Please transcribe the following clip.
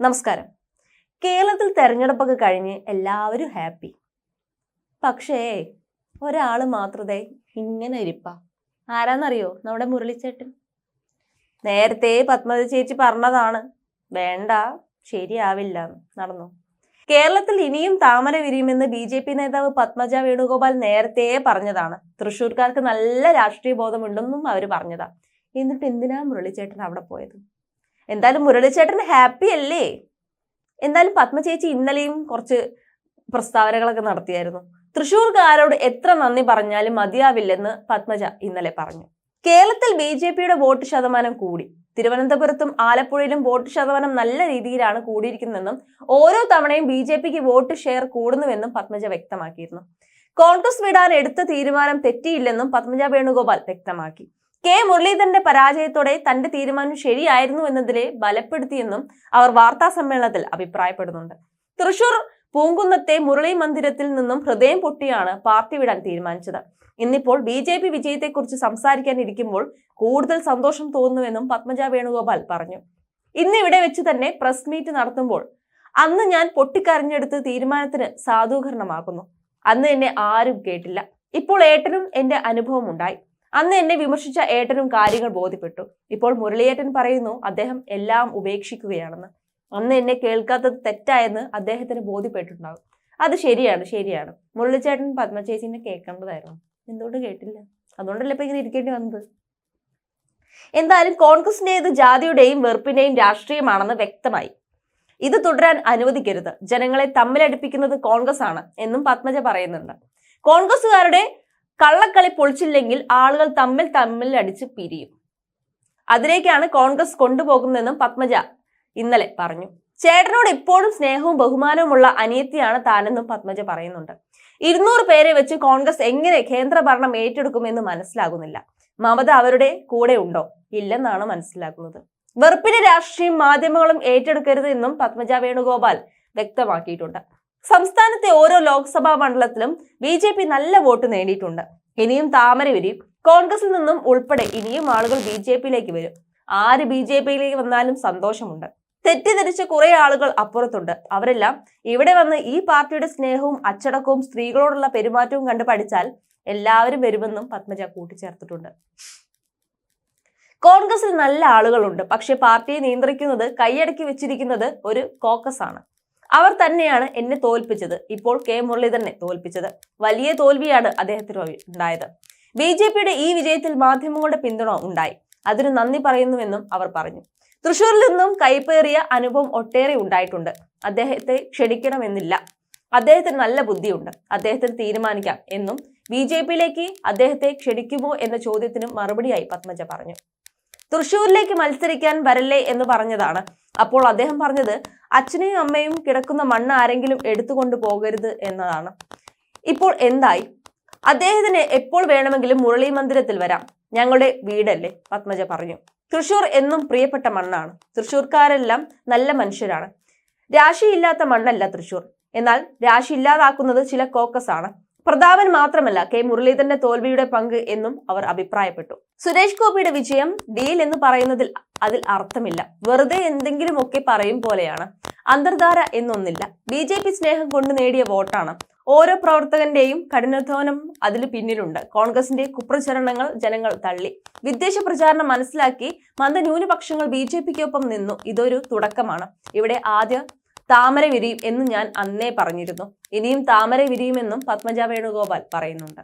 നമസ്കാരം. കേരളത്തിൽ തെരഞ്ഞെടുപ്പൊക്കെ കഴിഞ്ഞ് എല്ലാവരും ഹാപ്പി. പക്ഷേ ഒരാൾ മാത്രതേ ഇങ്ങനെ ഇരിപ്പ. ആരാന്നറിയോ? നമ്മുടെ മുരളിച്ചേട്ടൻ. നേരത്തെ പത്മജ ചേച്ചി പറഞ്ഞതാണ് വേണ്ട ശരിയാവില്ല. നടന്നു. കേരളത്തിൽ ഇനിയും താമര വിരിയുമെന്ന് ബി ജെ പി നേതാവ് പത്മജ വേണുഗോപാൽ നേരത്തെ പറഞ്ഞതാണ്. തൃശ്ശൂർക്കാർക്ക് നല്ല രാഷ്ട്രീയ ബോധമുണ്ടെന്നും അവർ പറഞ്ഞതാണ് എന്നിട്ട് എന്തിനാ മുരളിച്ചേട്ടൻ അവിടെ പോയത്? എന്തായാലും മുരളിച്ചേട്ടൻ ഹാപ്പി അല്ലേ? എന്തായാലും പത്മ ചേച്ചി ഇന്നലെയും കുറച്ച് പ്രസ്താവനകളൊക്കെ നടത്തിയായിരുന്നു. തൃശൂർകാരോട് എത്ര നന്ദി പറഞ്ഞാലും മതിയാവില്ലെന്ന് പത്മജ ഇന്നലെ പറഞ്ഞു. കേരളത്തിൽ ബി ജെ പിയുടെ വോട്ട് ശതമാനം കൂടി. തിരുവനന്തപുരത്തും ആലപ്പുഴയിലും വോട്ട് ശതമാനം നല്ല രീതിയിലാണ് കൂടിയിരിക്കുന്നതെന്നും ഓരോ തവണയും ബി ജെ പിക്ക് വോട്ട് ഷെയർ കൂടുന്നുവെന്നും പത്മജ വ്യക്തമാക്കിയിരുന്നു. കോൺഗ്രസ് വിടാൻ എടുത്ത തീരുമാനം തെറ്റിയില്ലെന്നും പത്മജ വേണുഗോപാൽ വ്യക്തമാക്കി. കെ മുരളീധരന്റെ പരാജയത്തോടെ തന്റെ തീരുമാനം ശരിയായിരുന്നു എന്നതിലെ ബലപ്പെടുത്തിയെന്നും അവർ വാർത്താ സമ്മേളനത്തിൽ അഭിപ്രായപ്പെടുന്നുണ്ട്. തൃശൂർ പൂങ്കുന്നത്തെ മുരളി മന്ദിരത്തിൽ നിന്നും ഹൃദയം പൊട്ടിയാണ് പാർട്ടി വിടാൻ തീരുമാനിച്ചത്. ഇന്നിപ്പോൾ ബി ജെ പി വിജയത്തെക്കുറിച്ച് സംസാരിക്കാനിരിക്കുമ്പോൾ കൂടുതൽ സന്തോഷം തോന്നുന്നുവെന്നും പത്മജ വേണുഗോപാൽ പറഞ്ഞു. ഇന്നിവിടെ വെച്ച് തന്നെ പ്രസ് മീറ്റ് നടത്തുമ്പോൾ അന്ന് ഞാൻ പൊട്ടിക്കരഞ്ഞെടുത്ത് തീരുമാനത്തിന് സാധൂകരണമാക്കുന്നു അന്ന് എന്നെ ആരും കേട്ടില്ല. ഇപ്പോൾ ഏട്ടനും എന്റെ അനുഭവം ഉണ്ടായി അന്ന് എന്നെ വിമർശിച്ച ഏട്ടനും കാര്യങ്ങൾ ബോധ്യപ്പെട്ടു. ഇപ്പോൾ മുരളിയേട്ടൻ പറയുന്നു അദ്ദേഹം എല്ലാം ഉപേക്ഷിക്കുകയാണെന്ന്. അന്ന് എന്നെ കേൾക്കാത്തത് തെറ്റായെന്ന് അദ്ദേഹത്തിന് ബോധ്യപ്പെട്ടിട്ടുണ്ടാകും. അത് ശരിയാണ് ശരിയാണ്. മുരളിച്ചേട്ടൻ പത്മചേച്ചിനെ കേൾക്കേണ്ടതായിരുന്നു. എന്തുകൊണ്ട് കേട്ടില്ല? അതുകൊണ്ടല്ലേ ഇപ്പൊ ഇങ്ങനെ ഇരിക്കേണ്ടി വന്നത്? എന്തായാലും കോൺഗ്രസിന്റേത് ജാതിയുടെയും വെറുപ്പിന്റെയും രാഷ്ട്രീയമാണെന്ന് വ്യക്തമായി. ഇത് തുടരാൻ അനുവദിക്കരുത്. ജനങ്ങളെ തമ്മിലടിപ്പിക്കുന്നത് കോൺഗ്രസ് ആണ് എന്നും പത്മജ പറയുന്നുണ്ട്. കോൺഗ്രസുകാരുടെ കള്ളക്കളി പൊളിച്ചില്ലെങ്കിൽ ആളുകൾ തമ്മിൽ തമ്മിൽ അടിച്ച് പിരിയും. അതിലേക്കാണ് കോൺഗ്രസ് കൊണ്ടുപോകുന്നതെന്നും പത്മജ ഇന്നലെ പറഞ്ഞു. ചേട്ടനോട് ഇപ്പോഴും സ്നേഹവും ബഹുമാനവുമുള്ള അനിയത്തിയാണ് താനെന്നും പത്മജ പറയുന്നുണ്ട്. ഇരുന്നൂറ് പേരെ വെച്ച് കോൺഗ്രസ് എങ്ങനെ കേന്ദ്രഭരണം ഏറ്റെടുക്കുമെന്ന് മനസ്സിലാകുന്നില്ല. മമത അവരുടെ കൂടെ ഉണ്ടോ? ഇല്ലെന്നാണ് മനസ്സിലാക്കുന്നത് വെറുപ്പിന്റെ രാഷ്ട്രീയം മാധ്യമങ്ങളും ഏറ്റെടുക്കരുത് എന്നും പത്മജ വേണുഗോപാൽ വ്യക്തമാക്കിയിട്ടുണ്ട്. സംസ്ഥാനത്തെ ഓരോ ലോക്സഭാ മണ്ഡലത്തിലും ബി ജെ പി നല്ല വോട്ട് നേടിയിട്ടുണ്ട്. ഇനിയും താമര വരും കോൺഗ്രസിൽ നിന്നും ഉൾപ്പെടെ ഇനിയും ആളുകൾ ബി ജെ പിയിലേക്ക് വരും. ആര് ബി ജെ പിയിലേക്ക് വന്നാലും സന്തോഷമുണ്ട്. തെറ്റിദ്ധരിച്ച കുറെ ആളുകൾ അപ്പുറത്തുണ്ട്. അവരെല്ലാം ഇവിടെ വന്ന് ഈ പാർട്ടിയുടെ സ്നേഹവും അച്ചടക്കവും സ്ത്രീകളോടുള്ള പെരുമാറ്റവും കണ്ട് പഠിച്ചാൽ എല്ലാവരും വരുമെന്നും പത്മജ കൂട്ടിച്ചേർത്തിട്ടുണ്ട്. കോൺഗ്രസിൽ നല്ല ആളുകളുണ്ട്. പക്ഷെ പാർട്ടിയെ നിയന്ത്രിക്കുന്നത് കൈയടക്കി വെച്ചിരിക്കുന്നത് ഒരു കോക്കസ് ആണ് അവർ തന്നെയാണ് എന്നെ തോൽപ്പിച്ചത്. ഇപ്പോൾ കെ മുരളീധരനെ തോൽപ്പിച്ചത്. വലിയ തോൽവിയാണ് അദ്ദേഹത്തിന് ഉണ്ടായത്. ബി ജെ പിയുടെ ഈ വിജയത്തിൽ മാധ്യമങ്ങളുടെ പിന്തുണ ഉണ്ടായി. അതിന് നന്ദി പറയുന്നുവെന്നും അവർ പറഞ്ഞു. തൃശൂരിൽ നിന്നും കൈപ്പേറിയ അനുഭവം ഒട്ടേറെ ഉണ്ടായിട്ടുണ്ട്. അദ്ദേഹത്തെ ക്ഷണിക്കണമെന്നില്ല. അദ്ദേഹത്തിന് നല്ല ബുദ്ധിയുണ്ട്. അദ്ദേഹത്തിന് തീരുമാനിക്കാം എന്നും ബി ജെ പിയിലേക്ക് അദ്ദേഹത്തെ ക്ഷണിക്കുമോ എന്ന ചോദ്യത്തിനും മറുപടിയായി പത്മജ പറഞ്ഞു. തൃശൂരിലേക്ക് മത്സരിക്കാൻ വരല്ലേ എന്ന് പറഞ്ഞതാണ് അപ്പോൾ അദ്ദേഹം പറഞ്ഞത് അച്ഛനെയും അമ്മയും കിടക്കുന്ന മണ്ണ് ആരെങ്കിലും എടുത്തുകൊണ്ട് പോകരുത് എന്നതാണ്. ഇപ്പോൾ എന്തായി? അദ്ദേഹത്തിന് എപ്പോൾ വേണമെങ്കിലും മുരളി മന്ദിരത്തിൽ വരാം. ഞങ്ങളുടെ വീടല്ലേ? പത്മജ പറഞ്ഞു. തൃശൂർ എന്നും പ്രിയപ്പെട്ട മണ്ണാണ്. തൃശൂർക്കാരെല്ലാം നല്ല മനുഷ്യരാണ്. രാശിയില്ലാത്ത മണ്ണല്ല തൃശൂർ. എന്നാൽ രാശി ഇല്ലാതാക്കുന്നത് ചില കോക്കസ് ആണ് പ്രതാപൻ മാത്രമല്ല കെ മുരളീധരന്റെ തോൽവിയുടെ പങ്ക് എന്നും അവർ അഭിപ്രായപ്പെട്ടു. സുരേഷ് ഗോപിയുടെ വിജയം ഡീൽ എന്ന് പറയുന്നതിൽ അതിൽ അർത്ഥമില്ല. വെറുതെ എന്തെങ്കിലുമൊക്കെ പറയും പോലെയാണ്. അന്തർധാര എന്നൊന്നില്ല. ബി ജെ പി സ്നേഹം കൊണ്ട് നേടിയ വോട്ടാണ്. ഓരോ പ്രവർത്തകന്റെയും കഠിനാധ്വാനം അതിന് പിന്നിലുണ്ട്. കോൺഗ്രസിന്റെ കുപ്രചരണങ്ങൾ ജനങ്ങൾ തള്ളി. വിദ്വേഷ പ്രചാരണം മനസ്സിലാക്കി മന്ദന്യൂനപക്ഷങ്ങൾ ബി ജെ പിക്കൊപ്പം നിന്നു. ഇതൊരു തുടക്കമാണ്. ഇവിടെ ആദ്യ താമര വിരിയും എന്ന് ഞാൻ അന്നേ പറഞ്ഞിരുന്നു. ഇനിയും താമര വിരിയുമെന്നും പത്മജ വേണുഗോപാൽ പറയുന്നുണ്ട്.